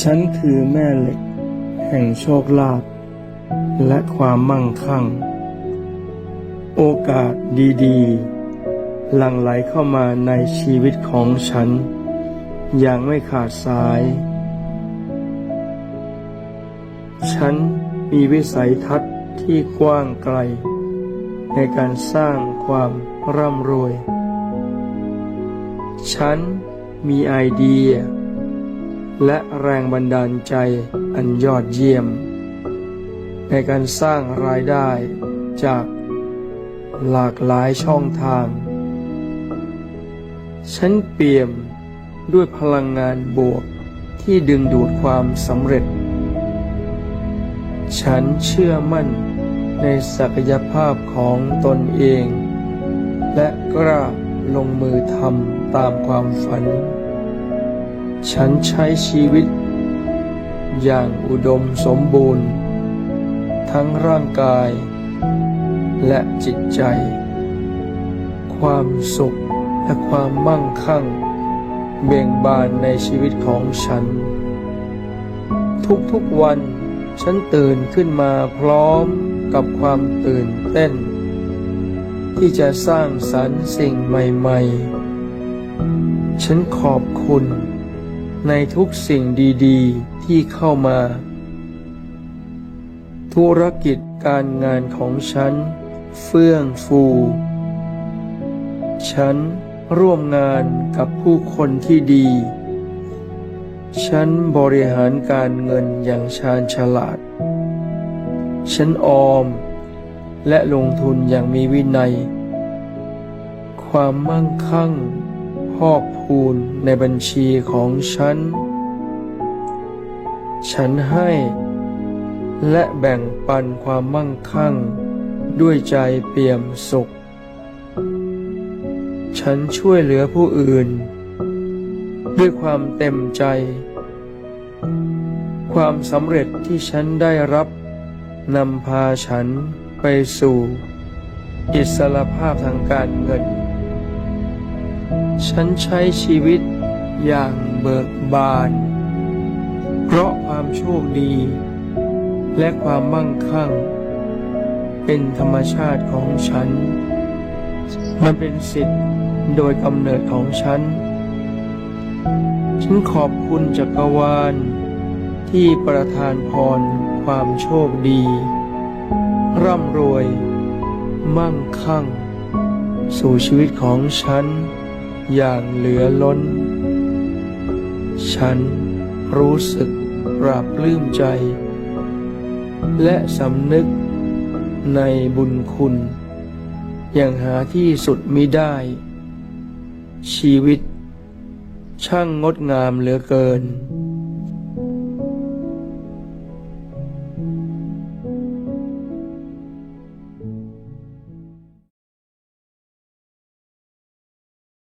ฉันคือแม่เหล็ก แห่งโชคลาภและความมั่งคั่ง โอกาสดีๆ หลั่งไหลเข้ามาในชีวิตของฉัน อย่างไม่ขาดสาย ฉันมีวิสัยทัศน์ที่กว้างไกล ในการสร้างความร่ำรวย ฉันมีไอเดีย และแรงบันดาลใจอันยอดเยี่ยม ในการสร้างรายได้จากหลากหลายช่องทาง ฉันเปี่ยมด้วยพลังงานบวกที่ดึงดูดความสำเร็จ ฉันเชื่อมั่นในศักยภาพของตนเอง และกล้าลงมือทำตามความฝัน ฉันใช้ชีวิต อย่างอุดมสมบูรณ์ ทั้งร่างกาย และจิตใจ ความสุขและความมั่งคั่ง เบ่งบานในชีวิตของฉัน ทุกๆวันฉันตื่นขึ้นมาพร้อมกับความตื่นเต้น ที่จะสร้างสรรค์สิ่งใหม่ ๆ ฉันขอบคุณ ในทุกสิ่งดีๆที่เข้ามา ธุรกิจการงานของฉัน เฟื่องฟู ฉันร่วมงานกับผู้คนที่ดี ฉันบริหารการเงินอย่างชาญฉลาด ฉันออม และลงทุนอย่างมีวินัย ความมั่งคั่ง อกพูนในบัญชีของฉัน ฉันให้ และแบ่งปันความมั่งคั่ง ด้วยใจเปี่ยมสุข ฉันช่วยเหลือผู้อื่น ด้วยความเต็มใจ ความสำเร็จที่ฉันได้รับนำพาฉันไปสู่ อิสรภาพทางการเงิน ฉันใช้ชีวิตอย่างเบิกบาน เพราะความโชคดี และความมั่งคั่ง เป็นธรรมชาติของฉัน มันเป็นสิทธิ์โดยกำเนิดของฉัน ฉันขอบคุณจักรวาล ที่ประทานพรความโชคดี ร่ำรวย มั่งคั่ง สู่ชีวิตของฉัน อย่างเหลือล้น ฉันรู้สึกปราบปลื้มใจ และสำนึกในบุญคุณ อย่างหาที่สุดมิได้ ชีวิต ช่างงดงามเหลือเกิน